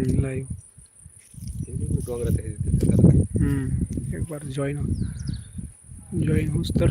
Live डोंगरात आहे तिथे त्याला. हम्म, एक बार जॉईन जॉईन होस तर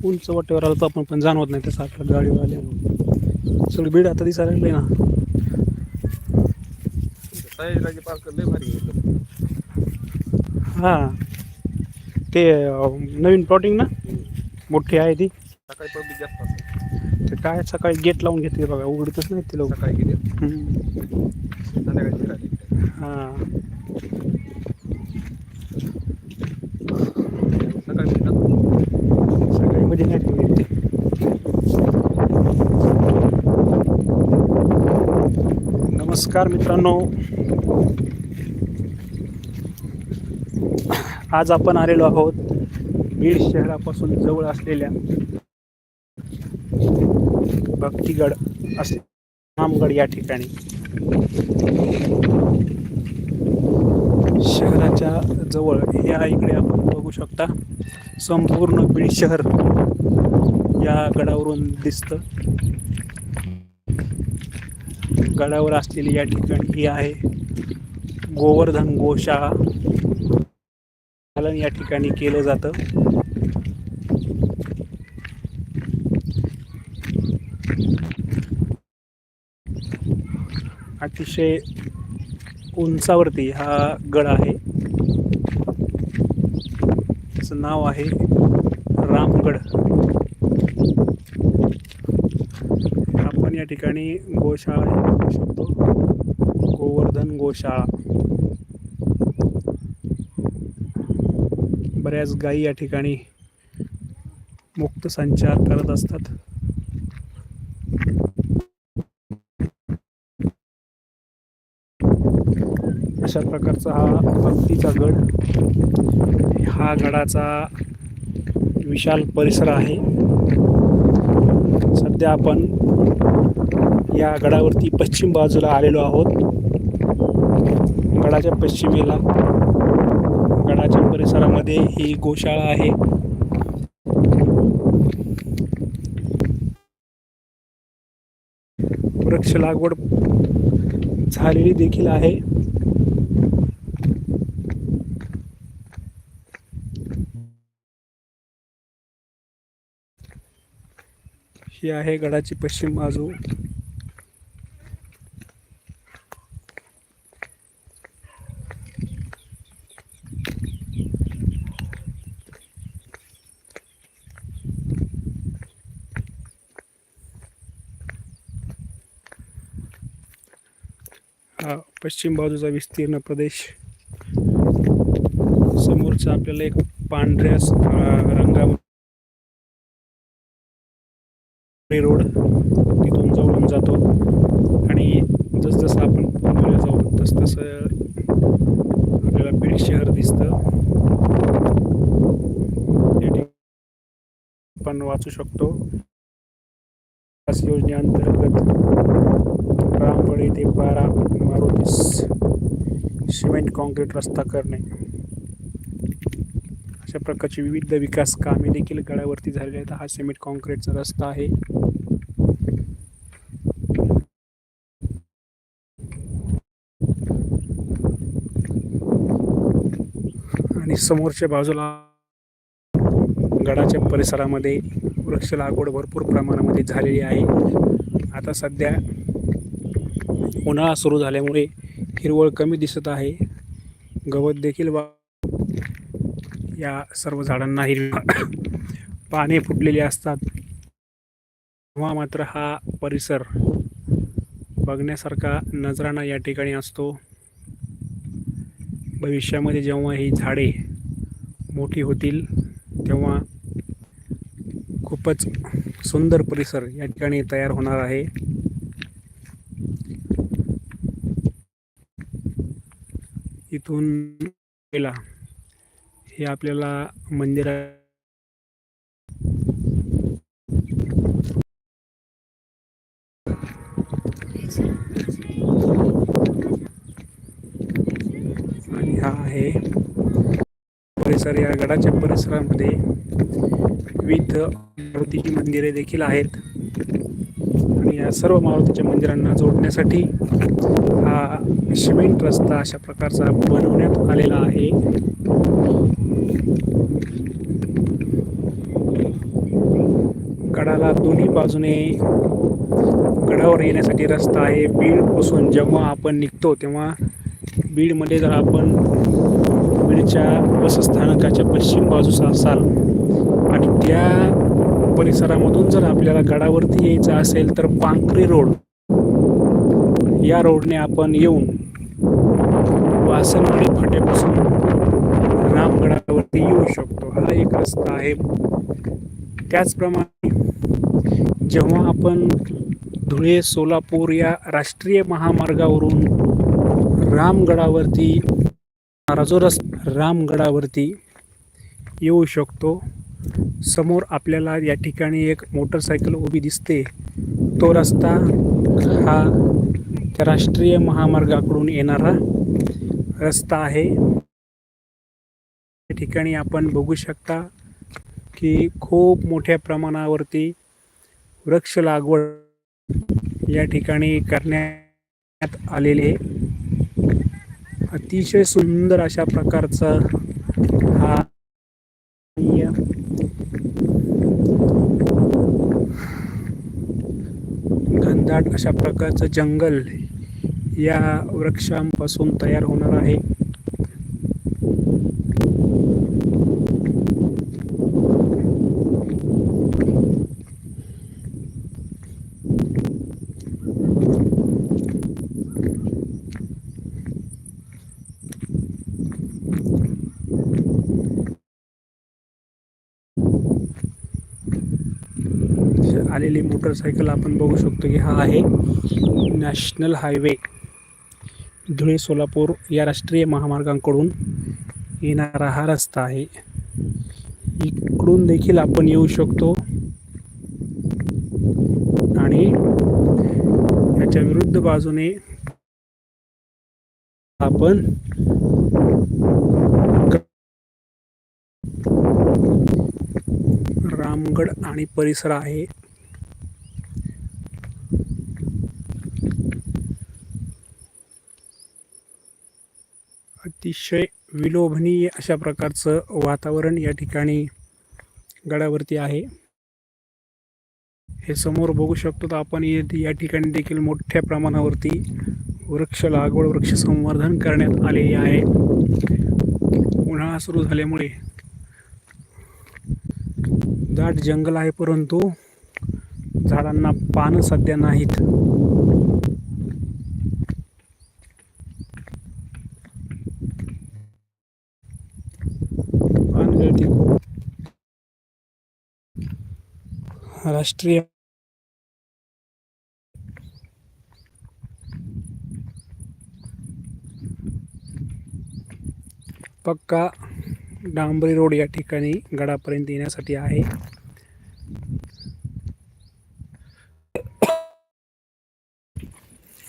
उंच वाटेवर आलो तर आपण पण जाणवत नाही तसं आपल्या गाडीवर आल्या सगळी बीड आता दिसायला लागली ना. हां. ते नवीन प्लॉटिंग ना? मोठी आहे ती. सकाळी पब्लिक जास्त ते काय सकाळी गेट लावून घेते बघा. उघडतच नाही ते लोक. सकाळी गेले. फिरायला हां सकाळी फिरतात सकाळी मध्ये नाही ठेवली ते नमस्कार मित्रांनो. आज आपण आलेलो आहोत बीड शहरापासून जवळ असलेल्या भक्तिगड असे रामगड या ठिकाणी. शहराच्या जवळ या इकडे आपण बघू शकता संपूर्ण बीड शहर या गडावरून दिसतं. गडावर असलेली या ठिकाणी ही आहे. गोवर्धन गोशाळा. पालन या ठिकाणी केलं जातं. अतिशय उंचावरती हा गड आहे. त्याचं नाव आहे रामगड आपण या ठिकाणी गोशाळा बघू शकतो. गोवर्धन गोशाळा. बऱ्याच गायी या ठिकाणी मुक्त संचार करत असतात. अशा प्रकारचा हा भक्तीचा गड हा गडाचा विशाल परिसर आहे. सध्या आपण या गडावरती पश्चिम बाजूला आलेलो आहोत. गडाच्या पश्चिमेला. गडाच्या परिसरामध्ये ही गोशाळा आहे. वृक्ष लागवड झालेली देखील आहे. ही आहे गडाची पश्चिम बाजू. हा पश्चिम बाजूचा विस्तीर्ण प्रदेश. समोरचा आपल्याला एक पांढऱ्या रंगामध्ये रोड तिथून जवळून जातो. आणि जसजसं आपण पुढे जाऊ तसतसं आपल्याला बीड शहर दिसतं. या आपण वाचू शकतो. विकास योजनेअंतर्गत रामगड येथे बारा मारुती सिमेंट कॉन्क्रीट रस्ता करणे. अशा प्रकारची विविध विकास कामे देखील गडावरती झालेली आहेत. हा सिमेंट कॉन्क्रीटचा रस्ता आहे आणि समोरच्या बाजूला गडाच्या परिसरामध्ये वृक्ष लागवड भरपूर प्रमाणामध्ये झालेली आहे. आता सध्या उन्हाळा सुरू झाल्यामुळे हिरवळ कमी दिसत आहे. गवत देखील वा या सर्व झाडांना हिरवा पाने फुटलेली असतात. तेव्हा मात्र हा परिसर बघण्यासारखा नजराणा या ठिकाणी असतो. भविष्यामध्ये जेव्हा ही झाडे मोठी होतील तेव्हा खूपच सुंदर परिसर या ठिकाणी तयार होणार आहे. इथून गेला हे आपल्याला मंदिरा आणि हा आहे. परिसर या गडाच्या परिसरामध्ये विविध मारुतीची मंदिरे देखील आहेत. आणि या सर्व मारुतीच्या मंदिरांना जोडण्यासाठी हा सिमेंट रस्ता अशा प्रकारचा बनवण्यात आलेला आहे. गडाला दोन्ही बाजूने गडावर येण्यासाठी रस्ता आहे. बीडपासून जेव्हा आपण निघतो तेव्हा बीडमध्ये जर आपण बीडच्या बसस्थानकाच्या पश्चिम बाजूस असाल आणि त्या परिसरामधून जर आपल्याला गडावरती यायचं असेल तर पांखरी रोड. या रोडने आपण येऊन वासनवाडी फाट्यापासून रामगडावरती येऊ शकतो. हा एक रस्ता आहे. त्याचप्रमाणे जेव्हा आपण धुळे सोलापूर या राष्ट्रीय महामार्गावरून रामगडावरती जो रस्ता रामगडावरती येऊ शकतो. समोर आपल्याला या ठिकाणी एक मोटरसायकल उभी दिसते. तो रस्ता हा त्या राष्ट्रीय महामार्गाकडून येणारा रस्ता आहे. या ठिकाणी आपण बघू शकता की खूप मोठ्या प्रमाणावरती वृक्ष लागवड या ठिकाणी करण्यात आलेले अतिशय सुंदर अशा प्रकारचा हा घनदाट अशा प्रकारचं जंगल या वृक्षांपासून तयार होणार आहे. आलेली मोटरसायकल आपण बघू शकतो की हा आहे नॅशनल हायवे. धुळे सोलापूर या राष्ट्रीय महामार्गांकडून येणारा हा रस्ता आहे. इकडून देखील आपण येऊ शकतो. आणि याच्या विरुद्ध बाजूने आपण रामगड आणि परिसर आहे. अतिशय विलोभनीय अशा प्रकारचं वातावरण या ठिकाणी गडावरती आहे. हे समोर बघू शकतो तर आपण या ठिकाणी देखील मोठ्या प्रमाणावरती वृक्ष लागवड वृक्ष संवर्धन करण्यात आलेले आहे. उन्हाळा सुरू झाल्यामुळे दाट जंगल आहे परंतु झाडांना पानं सध्या नाहीत. राष्ट्रीय पक्का डांबरी रोड या ठिकाणी गडापर्यंत येण्यासाठी आहे.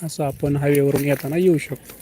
असं आपण हायवेवरून येताना येऊ शकतो.